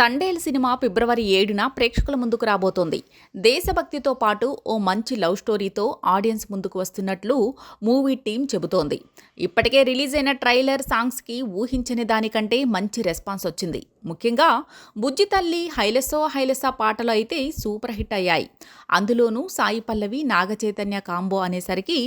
Thandel cinema ఫిబ్రవరి ఏడున ప్రేక్షకుల ముందుకు రాబోతోంది. దేశభక్తితో పాటు ఓ మంచి లవ్ స్టోరీతో ఆడియన్స్ ముందుకు వస్తున్నట్లు మూవీ టీం చెబుతోంది. ఇప్పటికే రిలీజ్ అయిన ట్రైలర్ సాంగ్స్కి ఊహించని దానికంటే మంచి రెస్పాన్స్ వచ్చింది. ముఖ్యంగా బుజ్జి తల్లి హైలసో హైలస పాటలు అయితే సూపర్ హిట్ అయ్యాయి. అందులోనూ సాయి పల్లవి నాగచైతన్య కాంబో అనేసరికి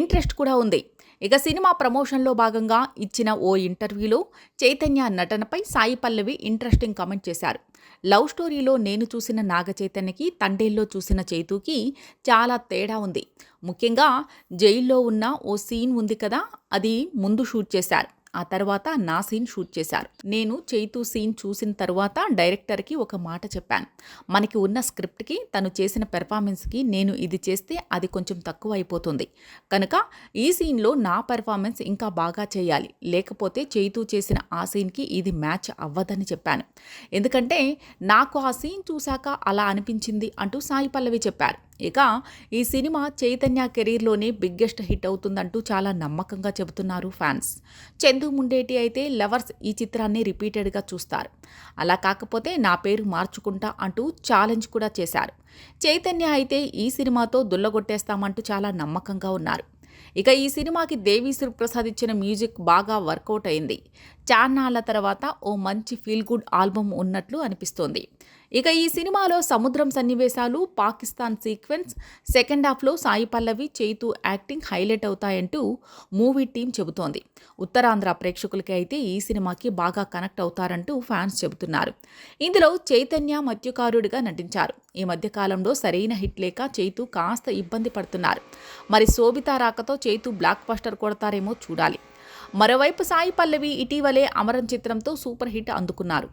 ఇంట్రెస్ట్ కూడా ఉంది. ఇక సినిమా ప్రమోషన్లో భాగంగా ఇచ్చిన ఓ ఇంటర్వ్యూలో చైతన్య నటనపై సాయి పల్లవి ఇంట్రెస్టింగ్ కామెంట్ చేశారు. లవ్ స్టోరీలో నేను చూసిన నాగ చైతన్యకి తండేల్లో చూసిన చైతుకి చాలా తేడా ఉంది. ముఖ్యంగా జైల్లో ఉన్న ఓ సీన్ ఉంది కదా అది ముందు షూట్ చేశారు. ఆ తర్వాత నా సీన్ షూట్ చేశారు. నేను చైతు సీన్ చూసిన తర్వాత డైరెక్టర్కి ఒక మాట చెప్పాను. మనకి ఉన్న స్క్రిప్ట్కి తను చేసిన పెర్ఫార్మెన్స్కి నేను ఇది చేస్తే అది కొంచెం తక్కువ అయిపోతుంది కనుక ఈ సీన్లో నా పెర్ఫార్మెన్స్ ఇంకా బాగా చేయాలి. లేకపోతే చైతు చేసిన ఆ సీన్కి ఇది మ్యాచ్ అవ్వదని చెప్పాను. ఎందుకంటే నాకు ఆ సీన్ చూశాక అలా అనిపించింది అంటూ సాయి పల్లవి చెప్పారు. ఇక ఈ సినిమా చైతన్య కెరీర్లోనే బిగ్గెస్ట్ హిట్ అవుతుందంటూ చాలా నమ్మకంగా చెబుతున్నారు ఫ్యాన్స్. చందు ముండేటి అయితే లవర్స్ ఈ చిత్రాన్ని రిపీటెడ్గా చూస్తారు. అలా కాకపోతే నా పేరు మార్చుకుంటా అంటూ ఛాలెంజ్ కూడా చేశారు. చైతన్య అయితే ఈ సినిమాతో దుల్లగొట్టేస్తామంటూ చాలా నమ్మకంగా ఉన్నారు. ఇక ఈ సినిమాకి దేవిశ్రీ ప్రసాద్ ఇచ్చిన మ్యూజిక్ బాగా వర్కౌట్ అయింది. చాన్నాళ్ళ తర్వాత ఓ మంచి ఫీల్ గుడ్ ఆల్బమ్ ఉన్నట్లు అనిపిస్తోంది. ఇక ఈ సినిమాలో సముద్రం సన్నివేశాలు పాకిస్తాన్ సీక్వెన్స్ సెకండ్ హాఫ్లో సాయి పల్లవి చైతు యాక్టింగ్ హైలైట్ అవుతాయంటూ మూవీ టీం చెబుతోంది. ఉత్తరాంధ్ర ప్రేక్షకులకి అయితే ఈ సినిమాకి బాగా కనెక్ట్ అవుతారంటూ ఫ్యాన్స్ చెబుతున్నారు. ఇందులో చైతన్య మత్స్యకారుడిగా నటించారు. ఈ మధ్యకాలంలో సరైన హిట్ లేక చైతు కాస్త ఇబ్బంది పడుతున్నారు. మరి శోభిత రాకతో చైతు బ్లాక్ బస్టర్ కొడతారేమో చూడాలి. మరోవైపు సాయి పల్లవి ఇటీవలే అమరం చిత్రంతో సూపర్ హిట్ అందుకున్నారు.